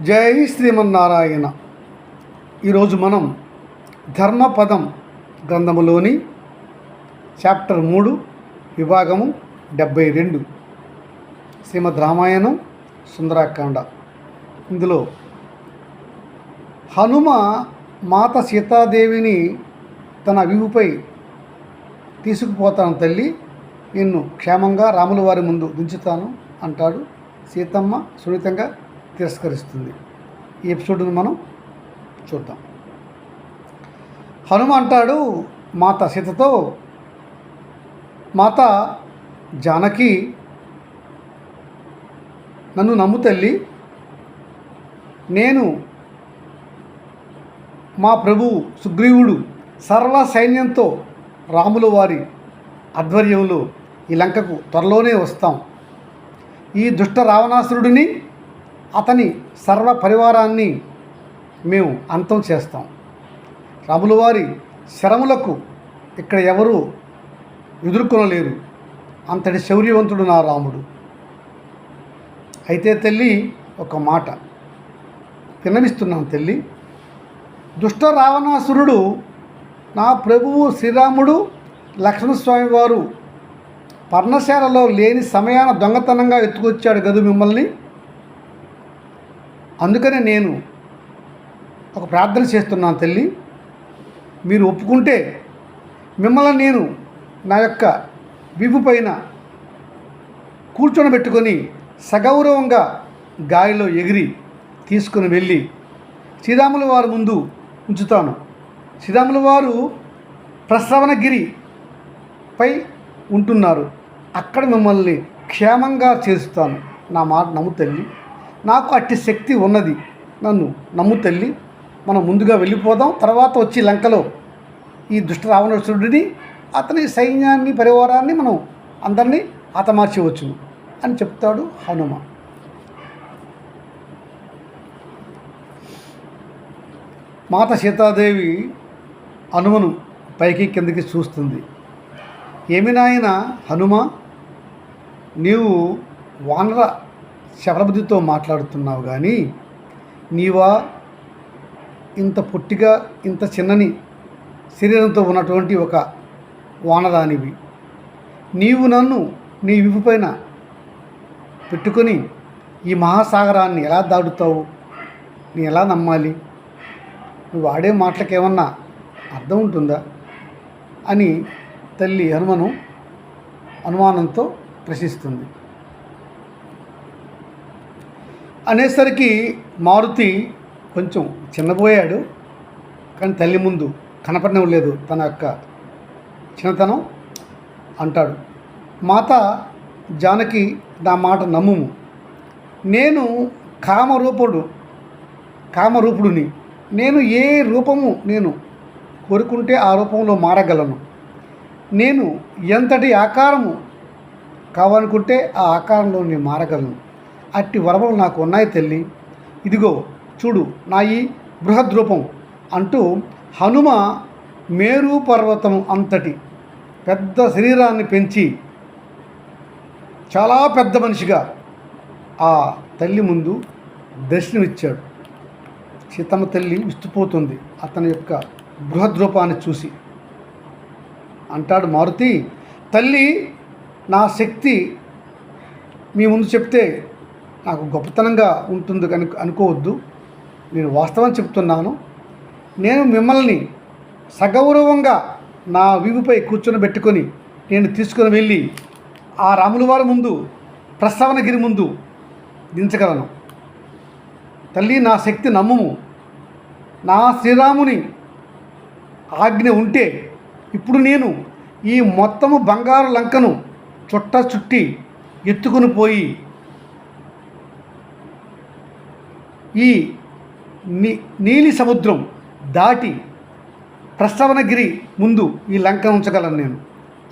జై శ్రీమన్నారాయణ. ఈరోజు మనం ధర్మపదం గ్రంథములోని చాప్టర్ మూడు విభాగము డెబ్భై రెండు శ్రీమద్ రామాయణం సుందరాకాండ. ఇందులో హనుమ మాత సీతాదేవిని తన వివుపై తీసుకుపోతాను తల్లి నిన్ను క్షేమంగా రాముల వారి ముందు దించుతాను అంటాడు సీతమ్మ సున్నితంగా. తిరస్కరిస్తుంది. ఈ ఎపిసోడ్ని మనం చూద్దాం. హనుమ అంటాడు మాత సీతతో మాత జానకి నన్ను నమ్ము తల్లి. నేను మా ప్రభువు సుగ్రీవుడు సర్వ సైన్యంతో రాముల వారి ఆధ్వర్యంలో ఈ లంకకు త్వరలోనే వస్తాం. ఈ దుష్ట రావణాసురుడిని అతని సర్వ పరివారాన్ని మేము అంతం చేస్తాం. రాముల వారి శరములకు ఇక్కడ ఎవరూ ఎదుర్కొనలేరు. అంతటి శౌర్యవంతుడు నా రాముడు. అయితే తల్లి ఒక మాట విన్నవిస్తున్నాను తల్లి. దుష్ట రావణాసురుడు నా ప్రభువు శ్రీరాముడు లక్ష్మణస్వామి వారు పర్ణశాలలో లేని సమయాన దొంగతనంగా ఎత్తుకొచ్చాడు గదు మిమ్మల్ని. అందుకనే నేను ఒక ప్రార్థన చేస్తున్నాను తల్లి. మీరు ఒప్పుకుంటే మిమ్మల్ని నేను నా యొక్క వీపు పైన కూర్చొనబెట్టుకొని సగౌరవంగా గాలిలో ఎగిరి తీసుకుని వెళ్ళి శ్రీరాముల వారి ముందు ఉంచుతాను. శ్రీరాముల వారు ప్రసవనగిరి పై ఉంటున్నారు. అక్కడ మిమ్మల్ని క్షేమంగా చేస్తాను. నా మాట నమ్ము తల్లి. నాకు అట్టి శక్తి ఉన్నది. నన్ను నమ్ము తల్లి. మనం ముందుగా వెళ్ళిపోదాం. తర్వాత వచ్చి లంకలో ఈ దుష్ట రావణాసురుడిని అతని సైన్యాన్ని పరివారాన్ని మనం అందరినీ హతమార్చవచ్చు అని చెప్తాడు హనుమ. మాత సీతాదేవి హనుమను పైకి కిందకి చూస్తుంది. ఏమి నాయన హనుమ? నీవు వానర శబరబుద్ధితో మాట్లాడుతున్నావు కానీ నీవా ఇంత పొట్టిగా ఇంత చిన్నని శరీరంతో ఉన్నటువంటి ఒక వానరానివి. నీవు నన్ను నీ విపు పైన పెట్టుకొని ఈ మహాసాగరాన్ని ఎలా దాటుతావు? నేను ఎలా నమ్మాలి? నువ్వు ఆడే మాటలకు ఏమన్నా అర్థం ఉంటుందా? అని తల్లి హనుమను అనుమానంతో ప్రశ్నిస్తుంది. అనేసరికి మారుతి కొంచెం చిన్నపోయాడు కానీ తల్లి ముందు కనపడనివ్వలేదు తన యొక్క చిన్నతనం అంటాడు. మాత జానకి నా మాట నమ్ముము. నేను కామరూపుడు కామరూపుడుని. నేను ఏ రూపము నేను కోరుకుంటే ఆ రూపంలో మారగలను. నేను ఎంతటి ఆకారము కావాలనుకుంటే ఆ ఆకారంలో నేను మారగలను. అట్టి వరములు నాకు ఉన్నాయి తల్లి. ఇదిగో చూడు నా ఈ బృహద్రూపం అంటూ హనుమ మేరు పర్వతం అంతటి పెద్ద శరీరాన్ని పెంచి చాలా పెద్ద మనిషిగా ఆ తల్లి ముందు దర్శనమిచ్చాడు. సీతమ్మ తల్లి విస్తుపోతుంది అతని యొక్క బృహద్రూపాన్ని చూసి. అంటాడు మారుతి తల్లి నా శక్తి మీ ముందు చెప్తే నాకు గొప్పతనంగా ఉంటుంది కను అనుకోవద్దు. నేను వాస్తవం చెప్తున్నాను. నేను మిమ్మల్ని సగౌరవంగా నా వీపుపై కూర్చొని పెట్టుకొని నేను తీసుకొని వెళ్ళి ఆ రాముల వారి ముందు ప్రస్తావనగిరి ముందు దించగలను. తల్లి నా శక్తి నమ్ముము. నా శ్రీరాముని ఆజ్ఞ ఉంటే ఇప్పుడు నేను ఈ మొత్తము బంగారు లంకను చుట్ట చుట్టి ఎత్తుకుని పోయి ఈ నీ నీలి సముద్రం దాటి ప్రస్తవనగిరి ముందు ఈ లంక ఉంచగలను నేను.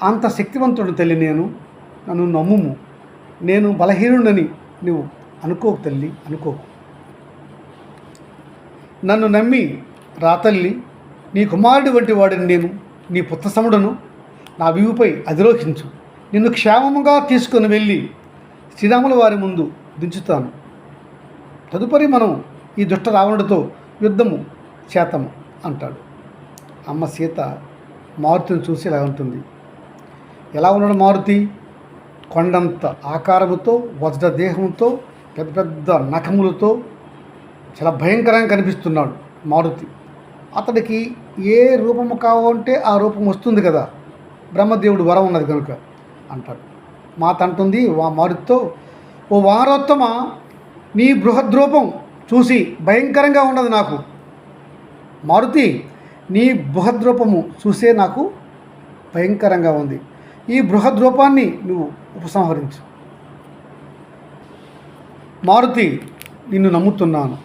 అంత శక్తివంతుడు తల్లి నేను. నన్ను నమ్ముము. నేను బలహీనుడని నువ్వు అనుకోకు తల్లి అనుకోకు. నన్ను నమ్మి రాతల్లి నీ కుమారుడు వంటి వాడిని నేను. నీ పుత్రసముడను నా వీవుపై అధిరోహించు. నిన్ను క్షేమముగా తీసుకొని వెళ్ళి శ్రీరాముల వారి ముందు దించుతాను. తదుపరి మనం ఈ దుష్ట రావణుడితో యుద్ధము చేతము అంటాడు. అమ్మ సీత మారుతిని చూసి ఇలా ఉంటుంది ఎలా ఉన్నాడు మారుతి? కొండంత ఆకారముతో వజ్ర దేహంతో పెద్ద పెద్ద నఖములతో చాలా భయంకరంగా కనిపిస్తున్నాడు మారుతి. అతడికి ఏ రూపము కావాలంటే ఆ రూపం వస్తుంది కదా బ్రహ్మదేవుడు వరం ఉన్నది కనుక అంటాడు. మాత అంటుంది వా మారుతితో ఓ వారోత్తమ నీ బృహద్రూపం చూసి భయంకరంగా ఉన్నది నాకు. మారుతి నీ బృహద్రూపము చూసే నాకు భయంకరంగా ఉంది. ఈ బృహద్రూపాన్ని నువ్వు ఉపసంహరించు. మారుతి నిన్ను నమ్ముతున్నాను.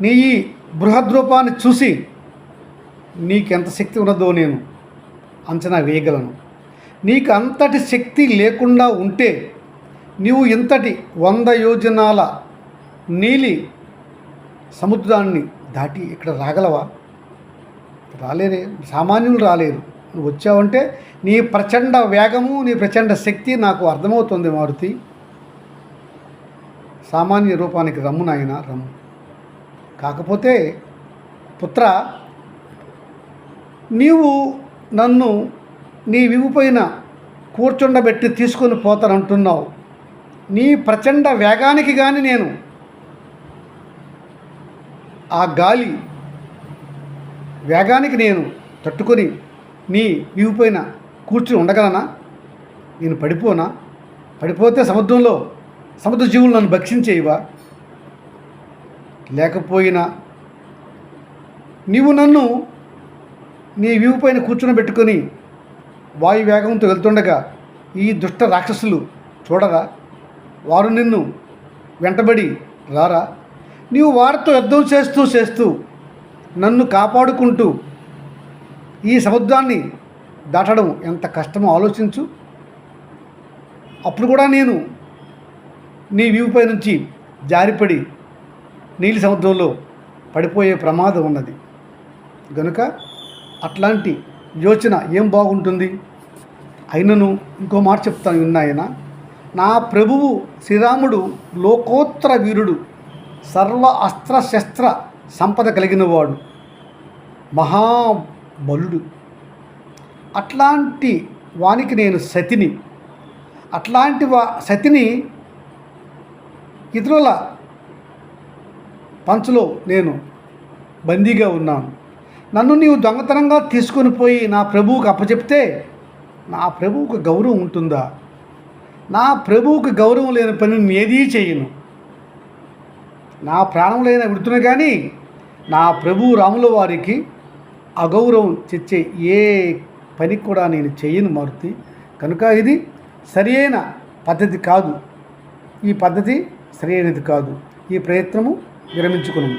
నీ ఈ బృహద్రూపాన్ని చూసి నీకెంత శక్తి ఉన్నదో నేను అంచనా వేయగలను. నీకు అంతటి శక్తి లేకుండా ఉంటే నీవు ఇంతటి వంద యోజనాల నీలి సముద్రాన్ని దాటి ఇక్కడ రాగలవా? రాలేరే సామాన్యులు రాలేరు. నువ్వు వచ్చావంటే నీ ప్రచండ వేగము నీ ప్రచండ శక్తి నాకు అర్థమవుతుంది మారుతి. సామాన్య రూపానికి రమ్ము నాయన రమ్ము. కాకపోతే పుత్ర నీవు నన్ను నీ వివిపోయిన కూర్చుండబెట్టి తీసుకొని పోతానంటున్నావు. నీ ప్రచండ వేగానికి కానీ నేను ఆ గాలి వేగానికి నేను తట్టుకొని నీ వీపు పైన కూర్చుని ఉండగలనా? నేను పడిపోనా? పడిపోతే సముద్రంలో సముద్ర జీవులు నన్ను భక్షించేయవా? లేకపోయినా నీవు నన్ను నీ వ్యూ పైన కూర్చుని పెట్టుకొని వాయు వేగంతో వెళ్తుండగా ఈ దుష్ట రాక్షసులు చూడరా? వారు నిన్ను వెంటబడి రారా? నీవు వారితో యుద్ధం చేస్తూ చేస్తూ నన్ను కాపాడుకుంటూ ఈ సముద్రాన్ని దాటడం ఎంత కష్టమో ఆలోచించు. అప్పుడు కూడా నేను నీ వీపుపై నుంచి జారిపడి నీలి సముద్రంలో పడిపోయే ప్రమాదం ఉన్నది. గనుక అట్లాంటి యోచన ఏం బాగుంటుంది? అయినను ఇంకో మాట చెప్తాను విన్నాయన? నా ప్రభువు శ్రీరాముడు లోకోత్తర వీరుడు. సర్వ అస్త్ర శస్త్ర సంపద కలిగినవాడు. మహాబలుడు. అట్లాంటి వానికి నేను సతిని. అట్లాంటి వా సతిని ఇతరుల పంచులో నేను బందీగా ఉన్నాను. నన్ను నీవు దొంగతనంగా తీసుకొని పోయి నా ప్రభువుకు అప్పచెప్తే నా ప్రభువుకు గౌరవం ఉంటుందా? నా ప్రభువుకు గౌరవం లేని పని నేను ఏదీ చేయను. నా ప్రాణములైన లేని విడుతున్న కానీ నా ప్రభు రాముల వారికి అగౌరవం తెచ్చే ఏ పని కూడా నేను చేయను మారుతి. కనుక ఇది సరి అయిన పద్ధతి కాదు. ఈ పద్ధతి సరి అయినది కాదు. ఈ ప్రయత్నము విరమించుకును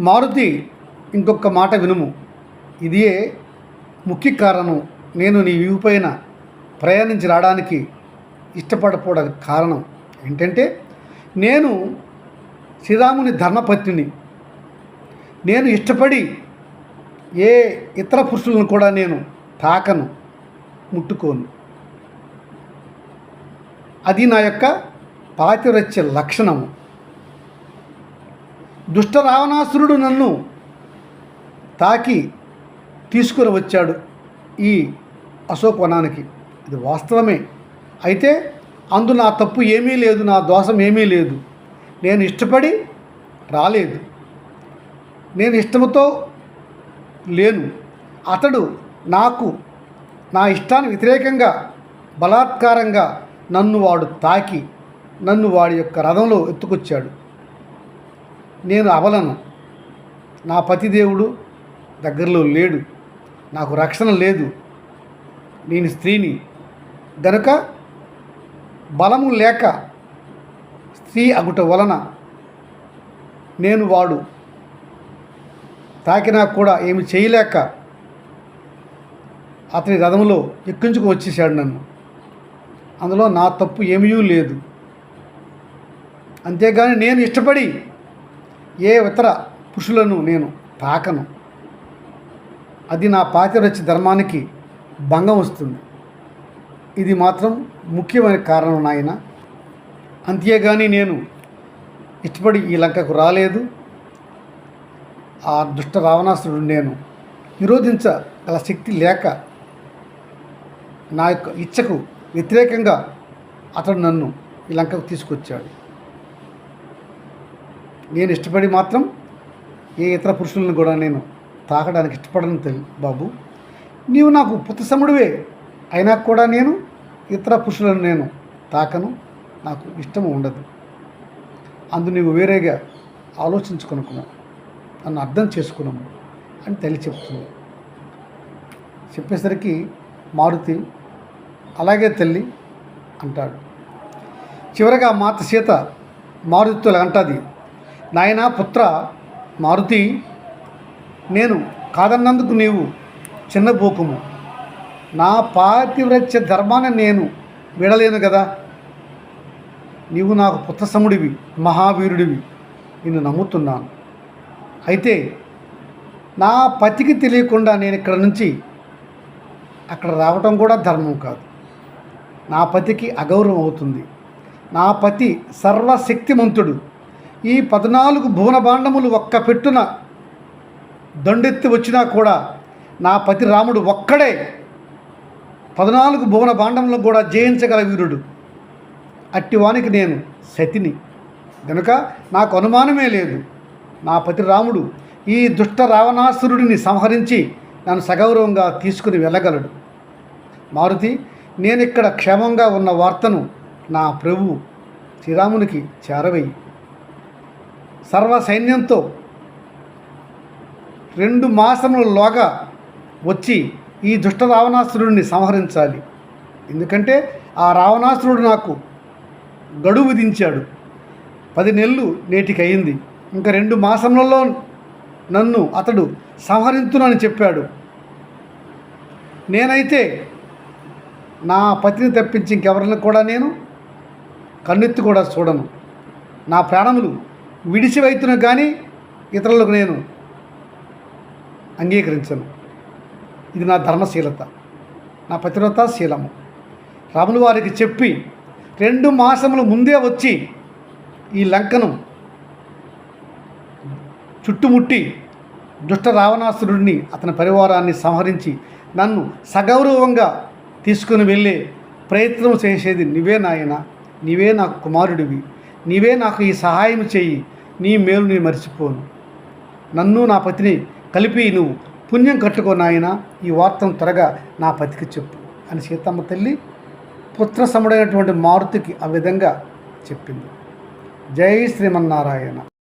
మారుతి ఇంకొక మాట వినుము. ఇదియే ముఖ్య కారణం నేను నీ వ్యూ పైన ప్రయాణించి రావడానికి ఇష్టపడకపోవడం కారణం. ఏంటంటే నేను శ్రీరాముని ధర్మపత్నిని. నేను ఇష్టపడి ఏ ఇతర పురుషులను కూడా నేను తాకను ముట్టుకోను. అది నా యొక్క పాతివ్రత్య లక్షణము. దుష్ట రావణాసురుడు నన్ను తాకి తీసుకుని వచ్చాడు ఈ అశోక్ వనానికి. ఇది వాస్తవమే. అయితే అందు నా తప్పు ఏమీ లేదు నా దోషం ఏమీ లేదు. నేను ఇష్టపడి రాలేదు. నేను ఇష్టముతో లేను. అతడు నాకు నా ఇష్టానికి వ్యతిరేకంగా బలాత్కారంగా నన్ను వాడు తాకి నన్ను వాడి యొక్క రథంలో ఎత్తుకొచ్చాడు. నేను అవలను. నా పతిదేవుడు దగ్గరలో లేడు. నాకు రక్షణ లేదు. నేను స్త్రీని. గనుక బలము లేక స్త్రీ అగుట వలన నేను వాడు. తాకినా కూడా ఏమి చేయలేక అతని రథంలో ఎక్కించుకు వచ్చేసాడు నన్ను. అందులో నా తప్పు ఏమీ లేదు. అంతేగాని నేను ఇష్టపడి ఏ ఇతర పురుషులను నేను తాకను. అది నా పాతిరచ్చి ధర్మానికి భంగం వస్తుంది. ఇది మాత్రం ముఖ్యమైన కారణం నాయన. అంతేగాని నేను ఇష్టపడి ఈ లంకకు రాలేదు. ఆ దుష్ట రావణాసురుడు నేను నిరోధించగల శక్తి లేక నా యొక్క ఇచ్చకు వ్యతిరేకంగా అతడు నన్ను ఈ లంకకు తీసుకొచ్చాడు. నేను ఇష్టపడి మాత్రం ఏ ఇతర పురుషులను కూడా నేను తాకడానికి ఇష్టపడను తెలి బాబు. నీవు నాకు పుత్రసముడివే. అయినా కూడా నేను ఇతర పురుషులను నేను తాకను. నాకు ఇష్టము ఉండదు. అందు నీవు వేరేగా ఆలోచించుకొనుకును నన్ను అర్థం చేసుకున్నాము అని తల్లి చెప్తుంది. చెప్పేసరికి మారుతి అలాగే తల్లి అంటాడు. చివరగా మాత సీత మారుతితో అంటది నాయనా పుత్ర మారుతి నేను కాదన్నందుకు నీవు చిన్నబోకుము. నా పాతివ్రత్య ధర్మాన్ని నేను విడలేను కదా? నీవు నాకు పుత్రసముడివి మహావీరుడివి నిన్ను నమ్ముతున్నాను. అయితే నా పతికి తెలియకుండా నేను ఇక్కడ నుంచి అక్కడ రావటం కూడా ధర్మం కాదు. నా పతికి అగౌరవం అవుతుంది. నా పతి సర్వశక్తిమంతుడు. ఈ పద్నాలుగు భువనభాండములు ఒక్క పెట్టున దండెత్తి వచ్చినా కూడా నా పతి రాముడు ఒక్కడే పద్నాలుగు భువన భాండములను కూడా జయించగల వీరుడు. అట్టివానికి నేను సతిని. గనుక నాకు అనుమానమే లేదు. నా పతి రాముడు ఈ దుష్ట రావణాసురుడిని సంహరించి నన్ను సగౌరవంగా తీసుకుని వెళ్ళగలడు. మారుతి నేను ఇక్కడ క్షేమంగా ఉన్న వార్తను నా ప్రభు శ్రీరామునికి చేరవేయి. సర్వ సైన్యంతో రెండు మాసములలోగా వచ్చి ఈ దుష్ట రావణాసురుడిని సంహరించాలి. ఎందుకంటే ఆ రావణాసురుడు నాకు గడువు విధించాడు. పది నెలలు నేటికి అయింది ఇంకా రెండు మాసములలో నన్ను అతడు సంహరించునని చెప్పాడు. నేనైతే నా పతిని తప్పించి ఇంకెవరిని కూడా నేను కన్నెత్తి కూడా చూడను. నా ప్రాణములు విడిచివైతున కానీ ఇతరులకు నేను అంగీకరించను. ఇది నా ధర్మశీలత. నా పతివ్రతాశీలము. రాములు వారికి చెప్పి రెండు మాసములు ముందే వచ్చి ఈ లంకను చుట్టుముట్టి దుష్ట రావణాసురుడిని అతని పరివారాన్ని సంహరించి నన్ను సగౌరవంగా తీసుకుని వెళ్ళే ప్రయత్నం చేసేది నీవే నాయన. నీవే నాకు కుమారుడివి. నీవే నాకు ఈ సహాయం చేయి. నీ మేలు నేను మర్చిపోను. నన్ను నా పతిని కలిపి నువ్వు పుణ్యం కట్టుకో నాయన. ఈ వార్తను త్వరగా నా పతికి చెప్పు అని సీతమ్మ తల్లి పుత్ర సముడైనటువంటి మారుతికి ఆ విధంగా చెప్పింది. జై శ్రీమన్నారాయణ.